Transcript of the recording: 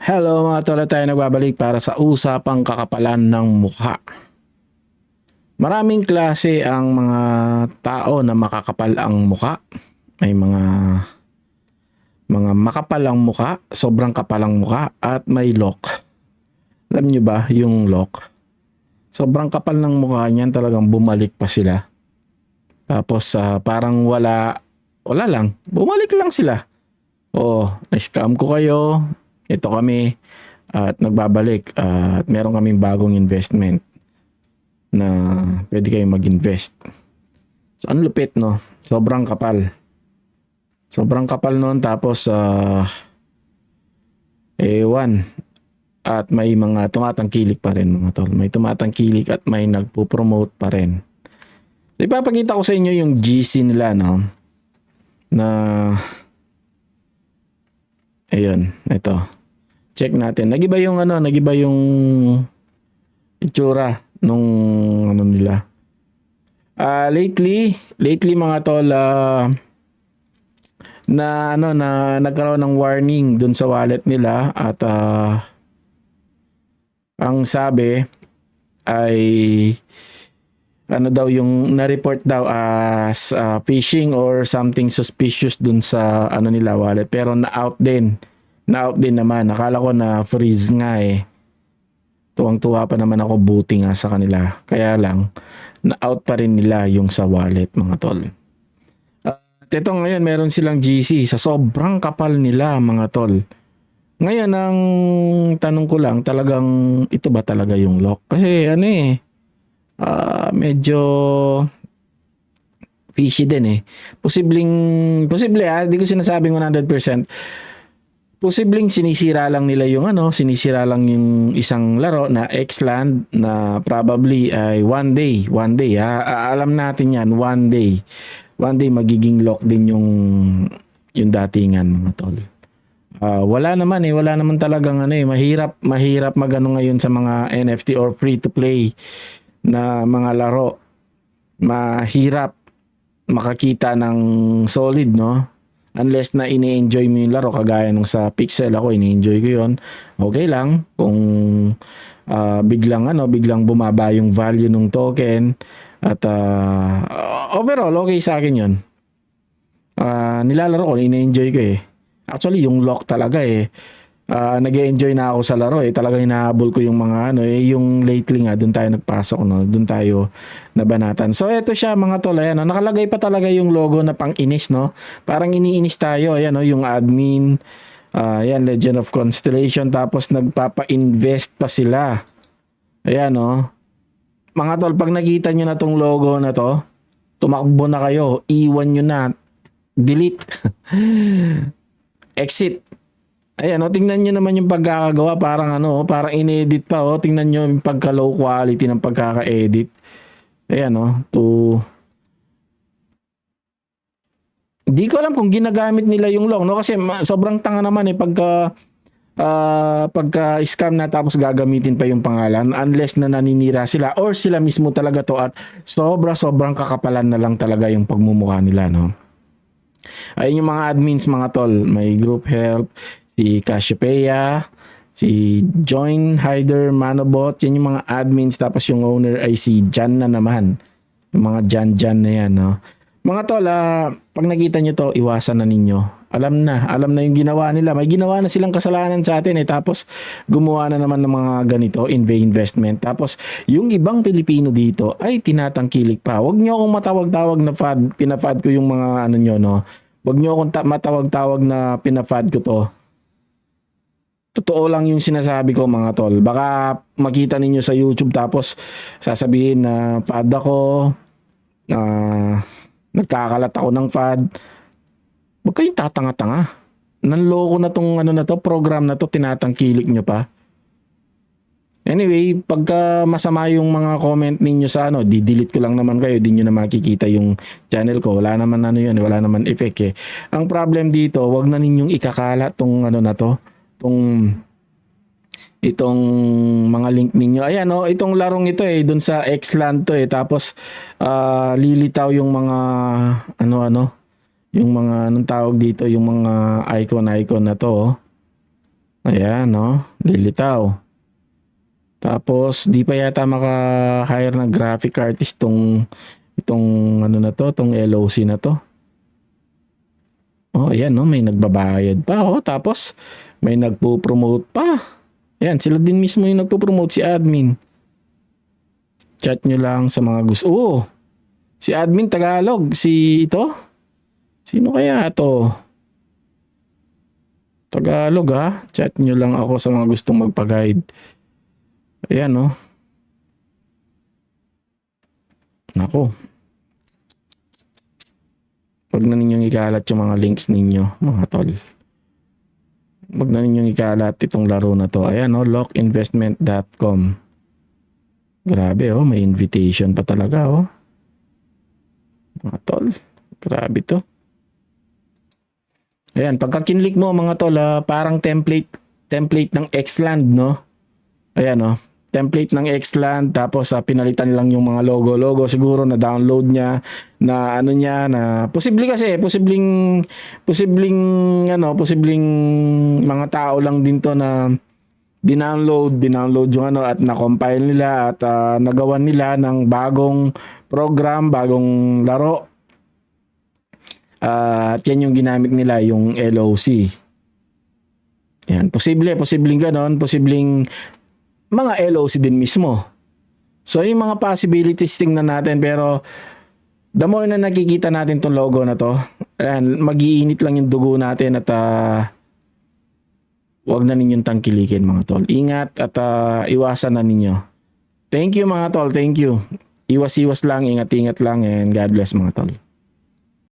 Hello mga tol, tayo nagbabalik para sa usapang kakapalan ng mukha. Maraming klase ang mga tao na makakapal ang mukha. May mga mga makapal ang mukha, sobrang kapal ang mukha at may lock. Alam nyo ba yung lock? Sobrang kapal ng mukha niyan talagang bumalik pa sila. Tapos ah, parang wala, wala lang, bumalik lang sila. Oo, na-scam ko kayo, ito kami at nagbabalik at meron kaming bagong investment na pwede kayong mag-invest. So, ang lupit, no? Sobrang kapal. Sobrang kapal noon tapos uh, ewan at may mga tumatangkilik pa rin mga tol. May tumatangkilik at may nagpo-promote pa rin. So, ipapakita ko sa inyo yung GC nila, no? Na Ayun, ito. Check natin. Nagiba yung ano, nagiba yung itsura nung ano nila. Ah, lately, lately mga tol, ah, na ano na nagkaroon ng warning dun sa wallet nila at ah, ang sabi ay ano daw yung na-report daw as ah, phishing or something suspicious dun sa ano nila wallet pero na-out din na-out din naman. Nakala ko na freeze nga eh. Tuwang-tuwa pa naman ako buti nga sa kanila. Kaya lang na-out pa rin nila yung sa wallet mga tol. At ito ngayon meron silang GC sa sobrang kapal nila mga tol. Ngayon ang tanong ko lang talagang ito ba talaga yung lock? Kasi ano eh ah, medyo fishy din eh. Posibleng, posible ah, di ko sinasabing 100%. Posibleng sinisira lang nila yung ano, sinisira lang yung isang laro na X-Land na probably ay one day, one day ha. Alam natin yan, one day. One day magiging lock din yung yung datingan mga tol. Ah, wala naman eh, wala naman talagang ano eh, mahirap mahirap magano ngayon sa mga NFT or free to play na mga laro. Mahirap makakita ng solid, no? Unless na ini-enjoy mo yung laro kagaya nung sa Pixel ako, ini-enjoy ko 'yon. Okay lang kung ah, biglang ano, biglang bumaba yung value ng token at ah, overall okay sa akin 'yon. Ah, nilalaro ko, ini-enjoy ko eh. Actually, yung lock talaga eh. Ah, nag-enjoy na ako sa laro eh. Talagang hinahabol ko yung mga ano eh. Yung lately nga, doon tayo nagpasok, no? Doon tayo nabanatan. So, eto siya mga tol. Ayan, no? nakalagay pa talaga yung logo na pang inis, no? Parang iniinis tayo. Ayan, no? Yung admin. Ah, ayan, Legend of Constellation. Tapos, nagpapa-invest pa sila. Ayan, no? Mga tol, pag nakita nyo na tong logo na to, tumakbo na kayo. Iwan nyo na. Delete. Exit. Ayan, oh, tingnan nyo naman yung pagkakagawa. Parang ano, oh, parang inedit pa. Oh. Tingnan nyo yung pagka low quality ng pagkaka-edit. Ayan, oh, to... Di ko alam kung ginagamit nila yung long, no? Kasi sobrang tanga naman eh pagka ah, pagka scam na tapos gagamitin pa yung pangalan unless na naninira sila or sila mismo talaga to at sobra sobrang kakapalan na lang talaga yung pagmumukha nila, no? Ayun yung mga admins mga tol, may group help, si Cassiopeia, si Join Hider Manobot, yan yung mga admins tapos yung owner ay si Jan na naman. Yung mga Jan Jan na yan, no. Mga tol, ah, pag nakita nyo to, iwasan na ninyo. Alam na, alam na yung ginawa nila. May ginawa na silang kasalanan sa atin eh. Tapos gumawa na naman ng mga ganito, invade investment. Tapos yung ibang Pilipino dito ay tinatangkilik pa. Huwag nyo akong matawag-tawag na fad. Pinafad ko yung mga ano nyo, no. Huwag nyo akong ta- matawag-tawag na pinafad ko to totoo lang yung sinasabi ko mga tol. Baka makita ninyo sa YouTube tapos sasabihin na fad ako, na nagkakalat ako ng fad. Huwag kayong tatanga-tanga. Nanloko na tong ano na to, program na to, tinatangkilik nyo pa. Anyway, pagka masama yung mga comment ninyo sa ano, di-delete ko lang naman kayo, di nyo na makikita yung channel ko. Wala naman ano yun, wala naman effect eh. Ang problem dito, wag na ninyong ikakalat tong ano na to, tong itong mga link ninyo. Ayan oh, itong larong ito eh doon sa Xland to eh. Tapos ah, lilitaw yung mga ano-ano, yung mga anong tawag dito, yung mga icon-icon na to. Oh. Ayan, no? Lilitaw. Tapos, di pa yata maka-hire ng graphic artist tong itong ano na to, tong LOC na to. Oh, ayan, no? May nagbabayad pa, oh. Tapos, may nagpo-promote pa. Ayan, sila din mismo yung nagpo-promote si admin. Chat nyo lang sa mga gusto. Oo. Si admin Tagalog. Si ito? Sino kaya to? Tagalog ha. Chat nyo lang ako sa mga gustong magpa-guide. Ayan no. Nako. Huwag na ninyong ikalat yung mga links ninyo, mga tol. Huwag na ninyong ikalat itong laro na to. Ayan no, lockinvestment.com. Grabe oh, may invitation pa talaga oh. Mga tol. Grabe to. Ayan, pagka kinlik mo mga tol, ah, parang template template ng Xland, no? Ayan, no? Template ng Xland, tapos ah, pinalitan lang yung mga logo-logo. Siguro na download niya, na ano niya, na posible kasi, posibleng, posibleng, ano, posibleng mga tao lang din to na dinownload, dinownload yung ano at na-compile nila at ah, nagawan nila ng bagong program, bagong laro. Ah, at yan yung ginamit nila, yung LOC. Yan, posible, posibleng ganon, posibleng mga LOC din mismo. So, yung mga possibilities tingnan natin, pero the more na nakikita natin tong logo na to, ayan, magiinit lang yung dugo natin at ah, Huwag na ninyong tangkilikin mga tol. Ingat at ah, iwasan na ninyo. Thank you mga tol. Thank you. Iwas-iwas lang, ingat-ingat lang and God bless mga tol.